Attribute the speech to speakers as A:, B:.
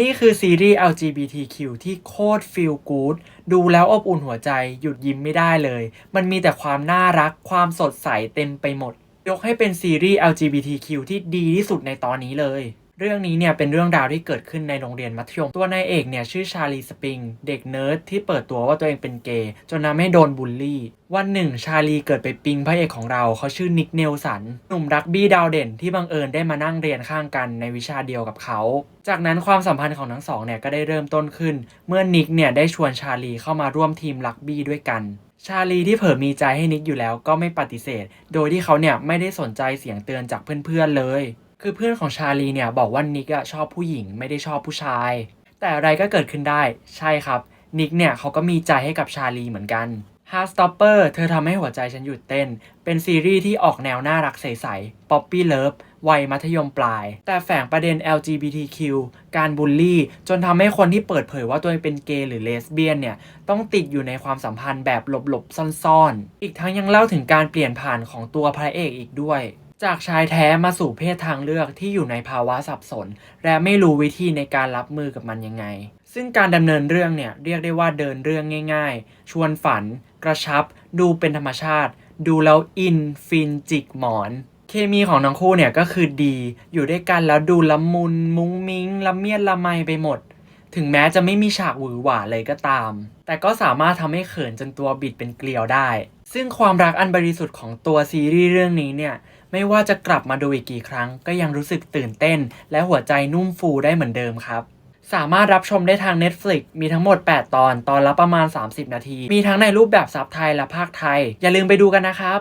A: นี่คือซีรีส์ LGBTQ ที่โคตรฟีลกู๊ดดูแล้วอบอุ่นหัวใจหยุดยิ้มไม่ได้เลย มันมีแต่ความน่ารักความสดใสเต็มไปหมด ยกให้เป็นซีรีส์ LGBTQ ที่ดีที่สุดในตอนนี้เลย เรื่องนี้เนี่ยเป็นเรื่องราวที่เกิดขึ้นในโรงเรียนมัธยม ตัวนายเอกเนี่ยชื่อชาลีสปริง เด็กเนิร์ดที่เปิดตัวว่าตัวเองเป็นเกย์จนทำให้โดนบูลลี่ วันหนึ่ง ชาลีเกิดไปปิงพระเอกของเราเขาชื่อนิกเนลสัน หนุ่มรักบี้ดาวเด่นที่บังเอิญได้มานั่งเรียนข้างกันในวิชาเดียวกับเขา จากนั้นความสัมพันธ์ของทั้งสองเนี่ยก็ได้เริ่มต้นขึ้น เมื่อนิกเนี่ยได้ชวนชาลีเข้ามาร่วมทีมรักบี้ด้วยกันชาลีที่เผลอมีใจให้นิกอยู่แล้วก็ไม่ปฏิเสธ โดยที่เขาเนี่ยไม่ได้สนใจเสียงเตือนจากเพื่อนๆเลย คือเพื่อนของชาลีเนี่ยบอกว่านิกอะชอบผู้หญิงไม่ได้ชอบผู้ชาย แต่อะไรก็เกิดขึ้นได้ ใช่ครับ นิกเนี่ยเขาก็มีใจให้กับชาลีเหมือนกัน Heartstopper เธอทำให้หัวใจฉันหยุดเต้น เป็นซีรีส์ที่ออกแนวน่ารักใสๆ Poppy Love วัยมัธยมปลาย แต่แฝงประเด็น LGBTQ การบูลลี่ จนทำให้คนที่เปิดเผยว่าตัวเองเป็นเกย์หรือเลสเบี้ยนเนี่ย ต้องติดอยู่ในความสัมพันธ์แบบหลบๆ ซ่อนๆ อีกทั้งยังเล่าถึงการเปลี่ยนผ่านของตัวพระเอกอีกด้วย จากชายแท้มาสู่เพศทางเลือกที่อยู่ในภาวะสับสน และไม่รู้วิธีในการรับมือกับมันยังไง ซึ่งการดำเนินเรื่องเนี่ยเรียกได้ว่าเดินเรื่องง่าย ๆ ชวนฝัน กระชับ ดูเป็นธรรมชาติ ดูแล้วอิน ฟินจิกหมอน เคมีของทั้งคู่เนี่ยก็คือดี อยู่ด้วยกันแล้วดูละมุน มุ้งมิ้งละเมียดละไมไปหมด ถึงแม้จะไม่มีฉากหวือหวาเลยก็ตาม แต่ก็สามารถทำให้เขินจนตัวบิดเป็นเกลียวได้ ซึ่งความรักอันบริสุทธิ์ของตัวซีรีส์เรื่องนี้เนี่ย ไม่ว่าจะกลับมาดูอีกกี่ครั้ง ก็ยังรู้สึกตื่นเต้น และหัวใจนุ่มฟูได้เหมือนเดิมครับสามารถรับชมได้ทาง Netflix มีทั้งหมด 8 ตอน ตอนละประมาณ 30 นาที มีทั้งในรูปแบบซับไทยและภาคไทย อย่าลืมไปดูกันนะครับ